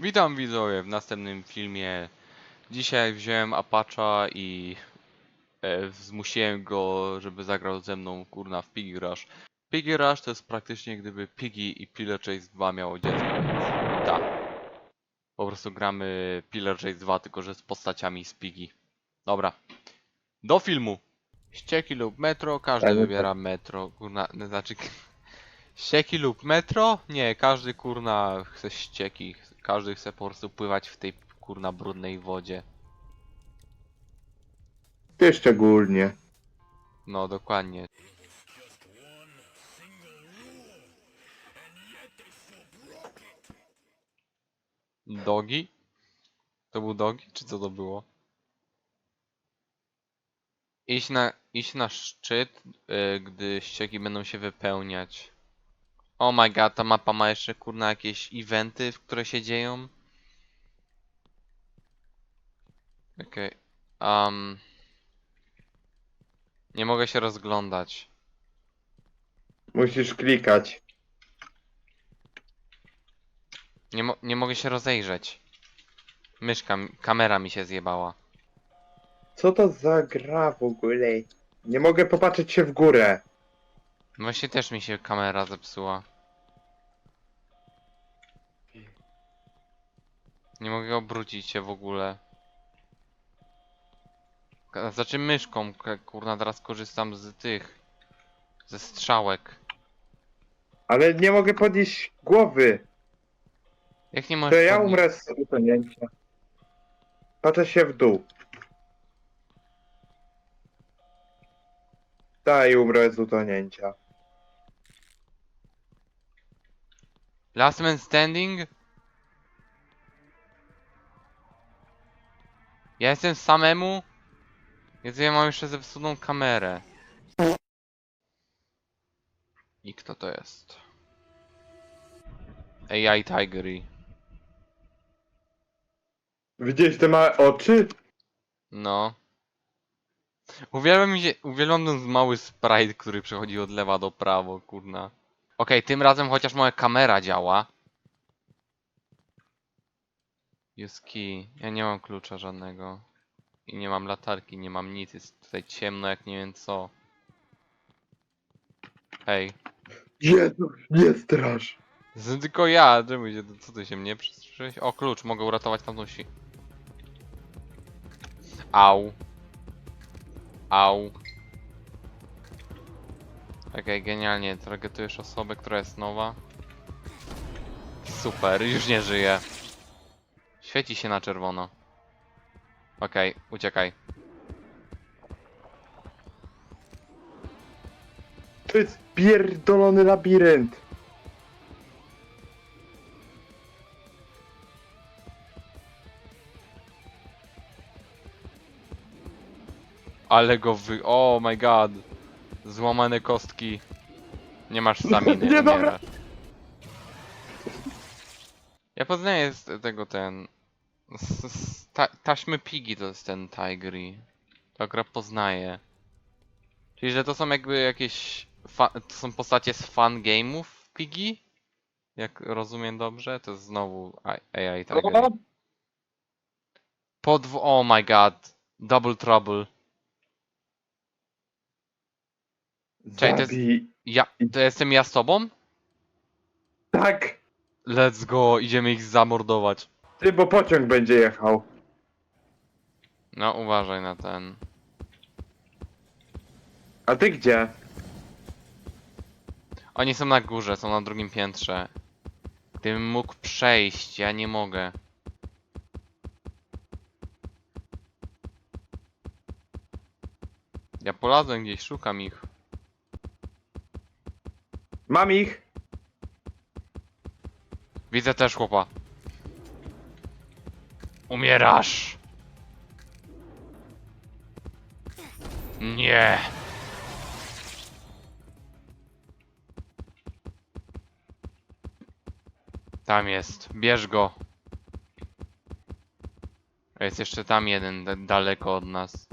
Witam widzowie w następnym filmie. Dzisiaj wziąłem Apacha i e, zmusiłem go, żeby zagrał ze mną kurna w Piggy Rush. Piggy Rush to jest praktycznie gdyby Piggy i Pillar Chase 2 miało dziecko, więc tak. Po prostu gramy Pillar Chase 2 tylko że z postaciami z Piggy. Dobra. Do filmu. Ścieki lub metro, każdy Ale wybiera metro, kurna, znaczy Ścieki lub metro? Nie, każdy kurna chce ścieki. Każdy chce po prostu pływać w tej kurna brudnej wodzie. Ty szczególnie. No dokładnie. Dogi? To był dogi, czy co to było? Iść na, iść na szczyt, y, gdy ścieki będą się wypełniać. Oh my god, ta mapa ma jeszcze kurna jakieś eventy, w które się dzieją. Okej. Um, nie mogę się rozglądać. Musisz klikać. Nie, mo nie mogę się rozejrzeć. Myszka, kamera mi się zjebała. Co to za gra w ogóle? Nie mogę popatrzeć się w górę. Właśnie też mi się kamera zepsuła. Nie mogę obrócić się w ogóle. Znaczy myszką, kurna, teraz korzystam z tych. Ze strzałek. Ale nie mogę podnieść głowy. Jak nie To możesz ja podnieść- umrę z utonięcia. Patrzę się w dół. Daj, umrę z utonięcia. Last man standing? Ja jestem samemu? Więc ja mam jeszcze zepsutą kamerę. I kto to jest? AI Tigery. Widziałeś te małe oczy? No. Uwielbiam mi się, uwielbiam ten mały sprite, który przechodzi od lewa do prawo, kurna. Okej, tym razem chociaż moja kamera działa. Jest key. Ja nie mam klucza żadnego. I nie mam latarki, nie mam nic. Jest tutaj ciemno jak nie wiem co. Hej. Jezu, nie strasz. Z tylko ja, czemu się, co ty się mnie przestraszyłeś? O, klucz, mogę uratować tamtą si. Au. Au. Okej, genialnie, targetujesz osobę, która jest nowa. Super, już nie żyje. Świeci się na czerwono. Okej, uciekaj. To jest pierdolony labirynt. Ale go wy... Oh my god. Złamane kostki. Nie masz staminy, Nie, dobra. umierasz. Ja poznaję z tego ten... Z, z, ta, taśmy Pigi to jest ten Tigry. To gra poznaje. Czyli, że to są jakby jakieś... Fa to są postacie z fan game'ów Pigi? Jak rozumiem dobrze, to jest znowu AI Tigry. O, Podw... Oh my god. Double Trouble. Czekaj, to jest- zabij. Ja... To jestem ja z tobą? Tak. Let's go, idziemy ich zamordować. Ty, bo pociąg będzie jechał. No, uważaj na ten. A ty gdzie? Oni są na górze, są na drugim piętrze. Gdybym mógł przejść, ja nie mogę. Ja polazłem gdzieś, szukam ich. Mam ich. Widzę też chłopa. Umierasz! Nie! Tam jest, bierz go. Jest jeszcze tam jeden, da- daleko od nas.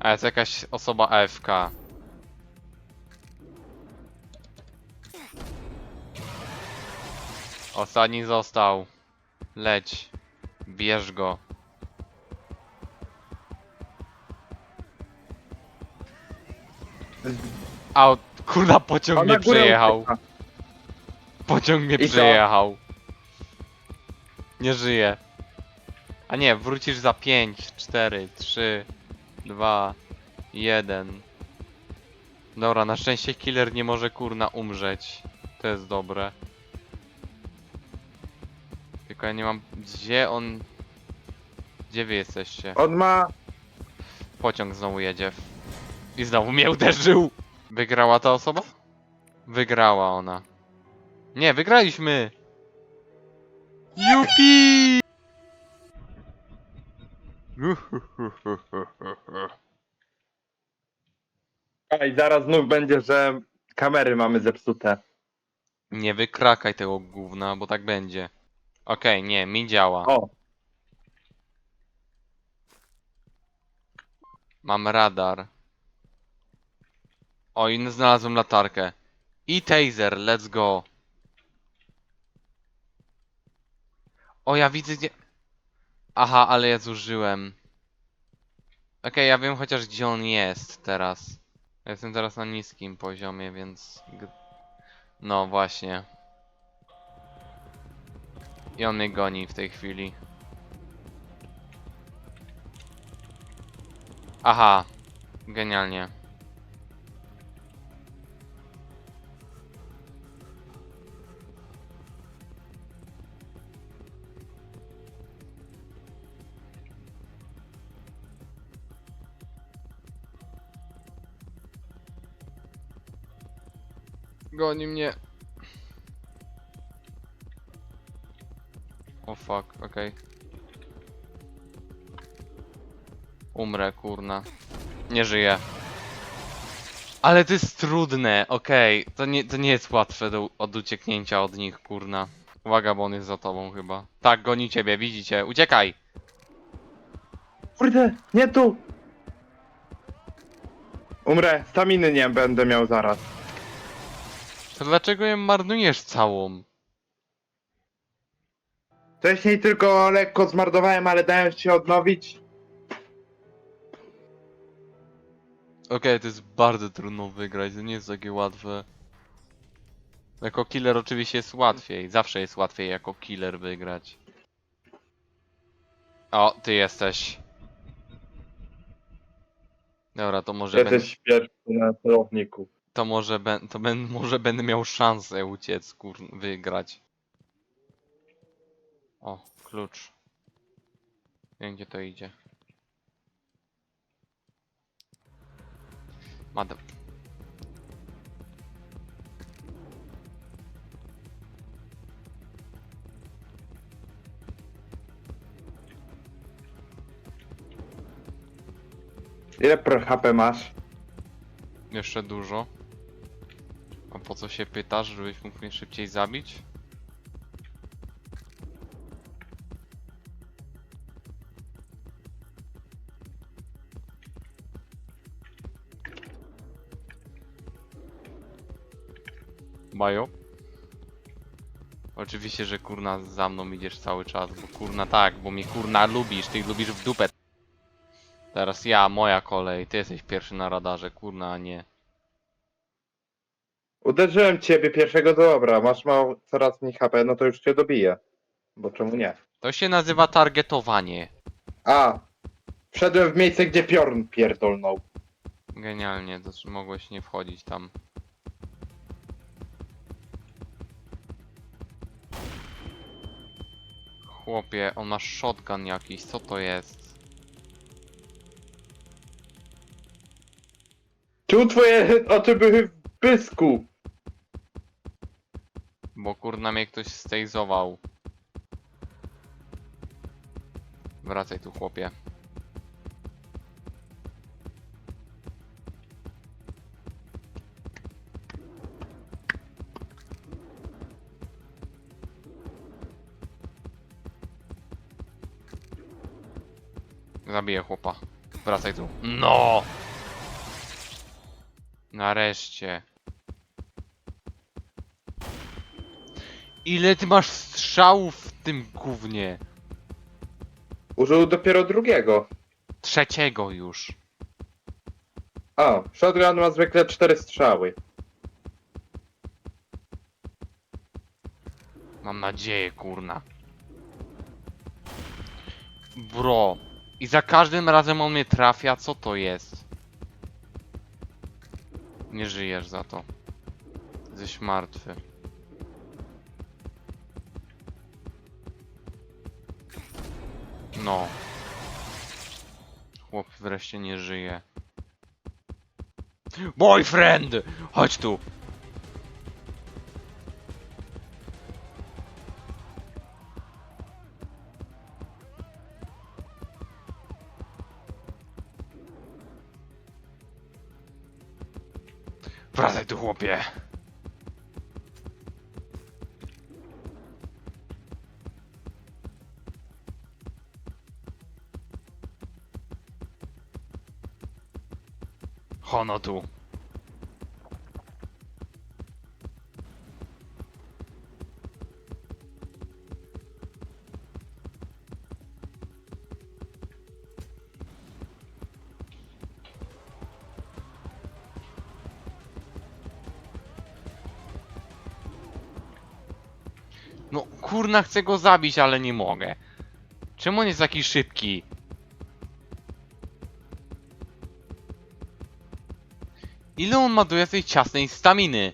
A jest jakaś osoba AFK. Ostatni został. Leć. Bierz go. A, kurna, pociąg O, mnie górę przejechał. ucieka. Pociąg mnie I co? przejechał. Nie żyje. A nie, wrócisz za 5, 4, 3, 2, 1. Dobra, na szczęście killer nie może kurna umrzeć. To jest dobre. Tylko ja nie mam... Gdzie on... Gdzie wy jesteście? On ma... Pociąg znowu jedzie. I znowu mnie uderzył! Wygrała ta osoba? Wygrała ona. Nie, wygraliśmy! Jupi! A i zaraz znów będzie, że kamery mamy zepsute. Nie wykrakaj tego gówna, bo tak będzie. Okej, nie, mi działa. O, Mam radar. O, i znalazłem latarkę. I taser, let's go. O, ja widzę gdzie... Aha, ale ja zużyłem. Okej, ja wiem chociaż gdzie on jest teraz. Ja jestem teraz na niskim poziomie, więc... g- No właśnie. I on mnie goni w tej chwili. Aha, genialnie. Goni mnie. Fuck, okej. Umrę, kurna. Nie żyję. Ale to jest trudne, okej. To, nie, to nie jest łatwe do, od ucieknięcia od nich, kurna. Uwaga, bo on jest za tobą chyba. Tak, goni ciebie, widzicie. Uciekaj! kurde, nie tu! Umrę, staminy nie będę miał zaraz. To dlaczego ją marnujesz całą? Wcześniej tylko lekko zmarnowałem, ale dałem się odnowić. Okej, to jest bardzo trudno wygrać, to nie jest takie łatwe. Jako killer oczywiście jest łatwiej, zawsze jest łatwiej jako killer wygrać. O, ty jesteś. Dobra, to może będę, Jesteś pierwszy na celowniku. to może, ben, to ben, może będę miał szansę uciec, kur, wygrać. O, klucz. Wiem gdzie to idzie. Madam. Ile pro HP masz? Jeszcze dużo. A po co się pytasz, żebyś mógł mnie szybciej zabić? Majo? Oczywiście, że kurna za mną idziesz cały czas, bo kurna tak, bo mnie kurna lubisz, ty lubisz w dupę. Teraz ja, moja kolej, ty jesteś pierwszy na radarze, kurna, a nie. Uderzyłem ciebie pierwszego, dobra, masz mało, coraz mniej HP, no to już cię dobiję. Bo czemu nie? To się nazywa targetowanie. A! Wszedłem w miejsce, gdzie piorun pierdolnął. Genialnie, to mogłeś nie wchodzić tam. Chłopie, on ma shotgun jakiś, co to jest? Czemu twoje oczy były w pysku? Bo kurna mnie ktoś stejzował. Wracaj tu chłopie. Zabiję chłopa. Wracaj tu. No! Nareszcie. Ile ty masz strzałów w tym gównie? Użył dopiero drugiego. Trzeciego już. A, shotgun ma zwykle cztery strzały. Mam nadzieję, kurna. Bro. I za każdym razem on mnie trafia, co to jest? Nie żyjesz za to. Jesteś martwy. No. Chłop wreszcie nie żyje. Boyfriend! Chodź tu! Wracaj tu, chłopie! Hono tu. Kurna, chcę go zabić, ale nie mogę. Czemu on jest taki szybki? Ile on ma do jakiejś ciasnej staminy?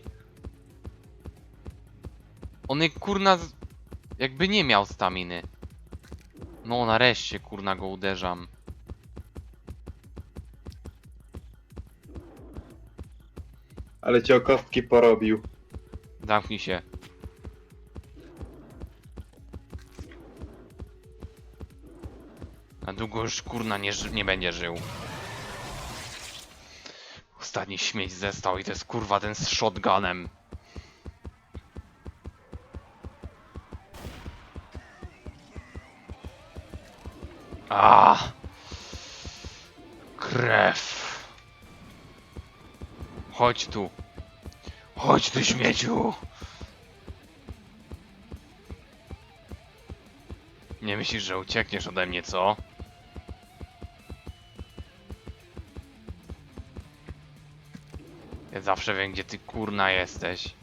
On jak kurna... Jakby nie miał staminy. No nareszcie kurna go uderzam. Ale cię o kostki porobił. Zamknij się. Na długo już kurna nie, nie będzie żył. Ostatni śmieć zestał i to jest kurwa ten z shotgunem. A! Krew. Chodź tu. Chodź tu śmieciu. Nie myślisz, że uciekniesz ode mnie, co? Zawsze wiem, gdzie ty kurna jesteś.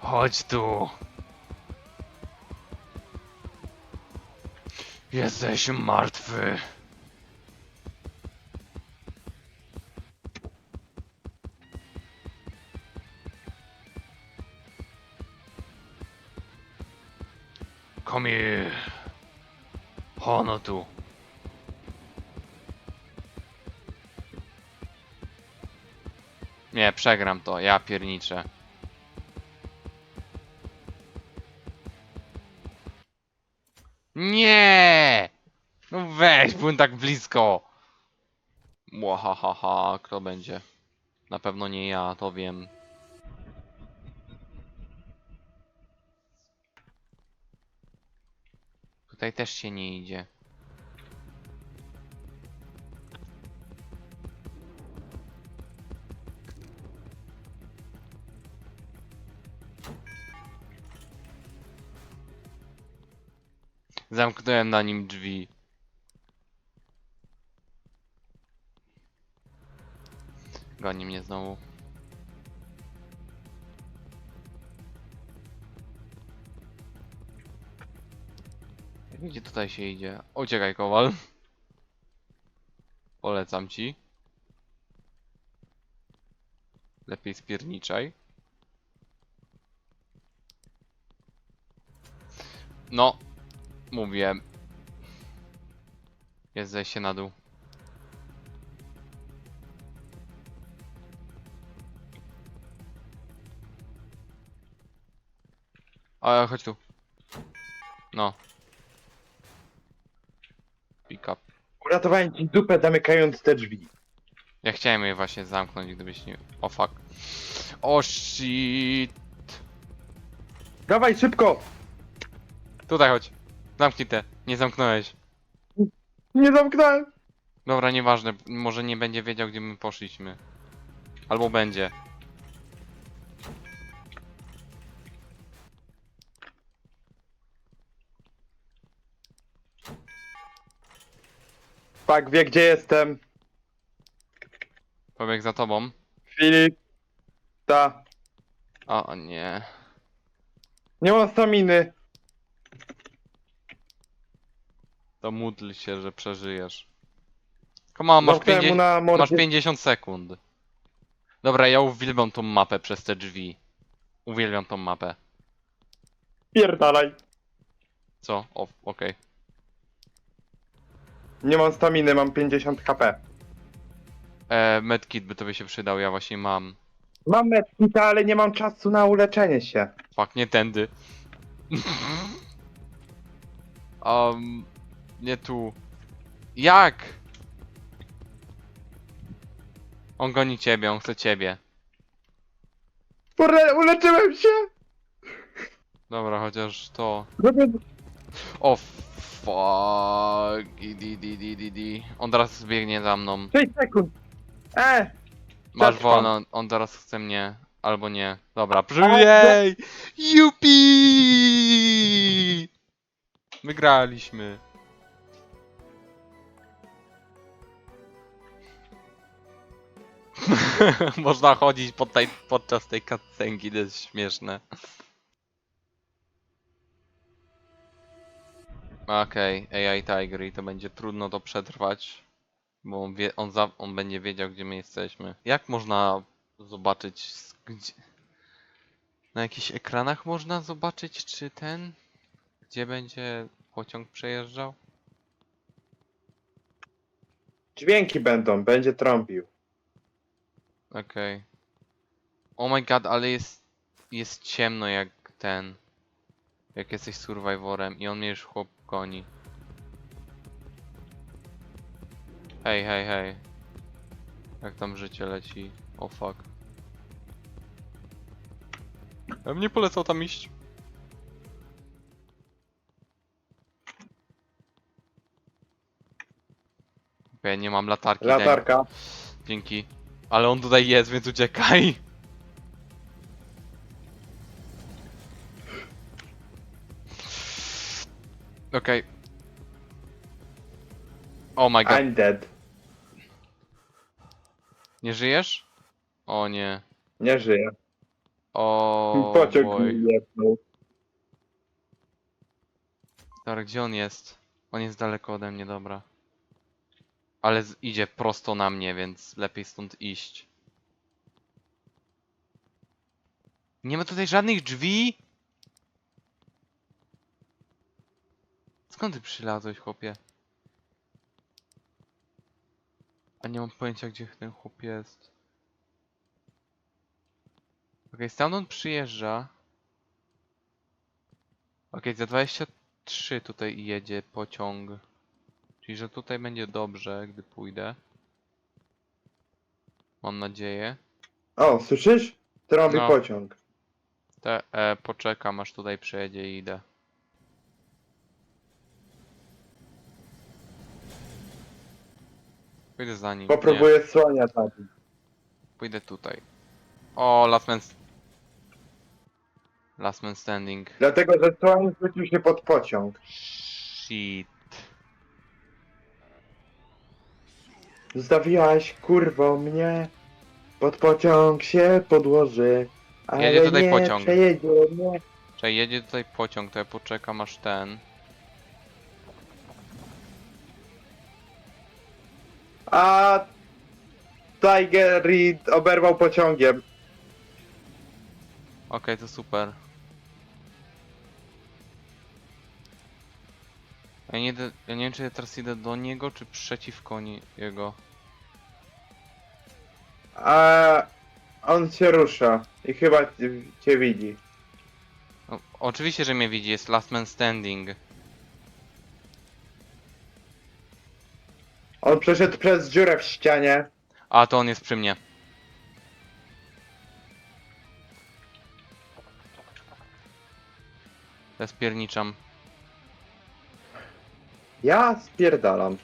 Chodź tu. Jesteś martwy. Tu. Nie, przegram to, ja pierniczę. Nie! No weź, byłem tak blisko. Młahahaha, kto będzie? Na pewno nie ja, to wiem. Tutaj też się nie idzie. Zamknąłem na nim drzwi. Goni mnie znowu. Gdzie tutaj się idzie? Uciekaj, Kowal. Polecam ci. Lepiej spierniczaj. No, mówiłem. Jest zejście na dół. A, chodź tu. No. Pick up. Uratowałem ci dupę zamykając te drzwi. Ja chciałem je właśnie zamknąć, gdybyś nie... O fuck. O shit. Dawaj szybko! Tutaj chodź. Zamknij te. Nie zamknąłeś. Nie zamknąłem! Dobra, nieważne, może nie będzie wiedział, gdzie my poszliśmy. Albo będzie. Pak wie gdzie jestem. Pobieg za tobą. Filip. Ta. O nie. Nie mam staminy. To módl się, że przeżyjesz. Come on, masz, Zamknąłem mu 50, na mordzie. masz 50 sekund. Dobra, ja uwielbiam tą mapę przez te drzwi. Uwielbiam tą mapę. Pierdalaj. Co? O, okej. Nie mam staminy, mam 50 HP. E, Medkit by tobie się przydał, ja właśnie mam. Mam medkita, ale nie mam czasu na uleczenie się. Fuck, nie tędy. um, nie tu. Jak? On goni ciebie, on chce ciebie. Ule uleczyłem się! Dobra, chociaż to. O fuck. I di di di di di. On teraz zbiegnie za mną. 6 sekund. E! Masz wolno, on teraz chce mnie. Albo nie. Dobra, przyjej! Jupi! Wygraliśmy. Można chodzić pod tej, podczas tej cutscenki, to jest śmieszne. Okej, AI Tiger i to będzie trudno to przetrwać. Bo on, wie, on, za, on będzie wiedział, gdzie my jesteśmy. Jak można zobaczyć, gdzie... Na jakichś ekranach można zobaczyć, czy ten... Gdzie będzie pociąg przejeżdżał? Dźwięki będą, będzie trąbił. Okej. Oh my god, ale jest... Jest ciemno jak ten... Jak jesteś survivorem i on mnie już chłop goni. Hej, hej, hej. Jak tam życie leci? O oh, fuck. Ja bym nie polecał tam iść. Okej, nie mam latarki. daj Latarka. Dzięki. Ale on tutaj jest, więc uciekaj. Okej. Oh my god. I'm dead. Nie żyjesz? O nie. Nie żyję. O Pociąg boy. jebnął. Dobra, gdzie on jest? On jest daleko ode mnie, dobra. Ale idzie prosto na mnie, więc lepiej stąd iść. Nie ma tutaj żadnych drzwi? Skąd ty przylazłeś, chłopie? A nie mam pojęcia, gdzie ten chłop jest. Okej, stamtąd przyjeżdża. Okej, za 23 tutaj jedzie pociąg. Czyli, że tutaj będzie dobrze, gdy pójdę. Mam nadzieję. O, słyszysz? Trąbi No. pociąg. Te, e, poczekam aż tutaj przejedzie i idę. Pójdę za nim. Nie, Popróbuję słonia zabić. pójdę tutaj. O, last man... Last man standing. Dlatego, że słoń zwrócił się pod pociąg. Shit. Zostawiłaś kurwo mnie. Pod pociąg się podłoży. Ale Jedzie tutaj nie pociąg. przejedzie mnie. Czekaj, jedzie tutaj pociąg, to ja poczekam aż ten. A Tiger Reed oberwał pociągiem. Okej, to super. Ja nie, idę- ja nie wiem, czy ja teraz idę do niego, czy przeciwko nie, jego. A on się rusza i chyba cię, cię widzi. No, oczywiście, że mnie widzi, jest last man standing. On przeszedł przez dziurę w ścianie. A, to on jest przy mnie. Ja spierniczam. Ja spierdalam.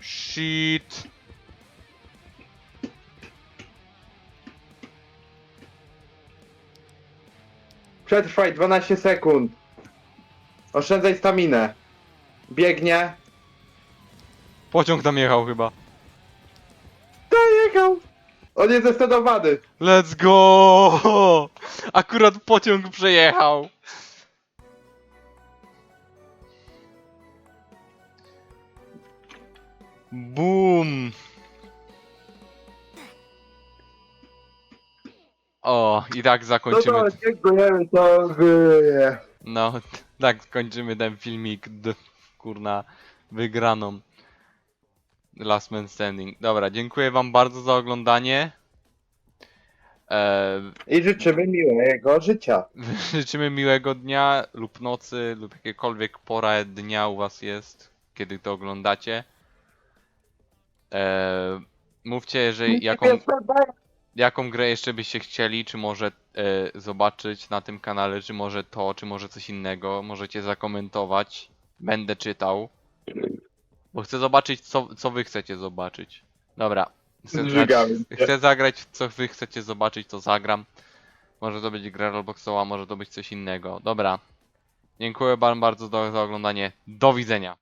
Shit. Przetrwaj 12 sekund. Oszczędzaj staminę. Biegnie. Pociąg tam jechał chyba. Dojechał. On jest zestadowany. Let's go! Akurat pociąg przejechał. Boom! O, i tak No zakończymy. to dziękujemy, to wyje. No, tak skończymy ten filmik. D kurna, wygraną. Last Man Standing. Dobra, dziękuję wam bardzo za oglądanie. Eee, I życzymy miłego życia. Życzymy miłego dnia lub nocy lub jakiekolwiek pora dnia u was jest, kiedy to oglądacie. Eee, mówcie, jeżeli jaką, jaką grę jeszcze byście chcieli, czy może e, zobaczyć na tym kanale, czy może to, czy może coś innego. Możecie zakomentować. Będę czytał. Bo chcę zobaczyć, co, co wy chcecie zobaczyć. Dobra. Chcę, się. chcę zagrać, co wy chcecie zobaczyć, to zagram. Może to być gra Robloxowa, może to być coś innego. Dobra. Dziękuję wam bardzo za za oglądanie. Do widzenia.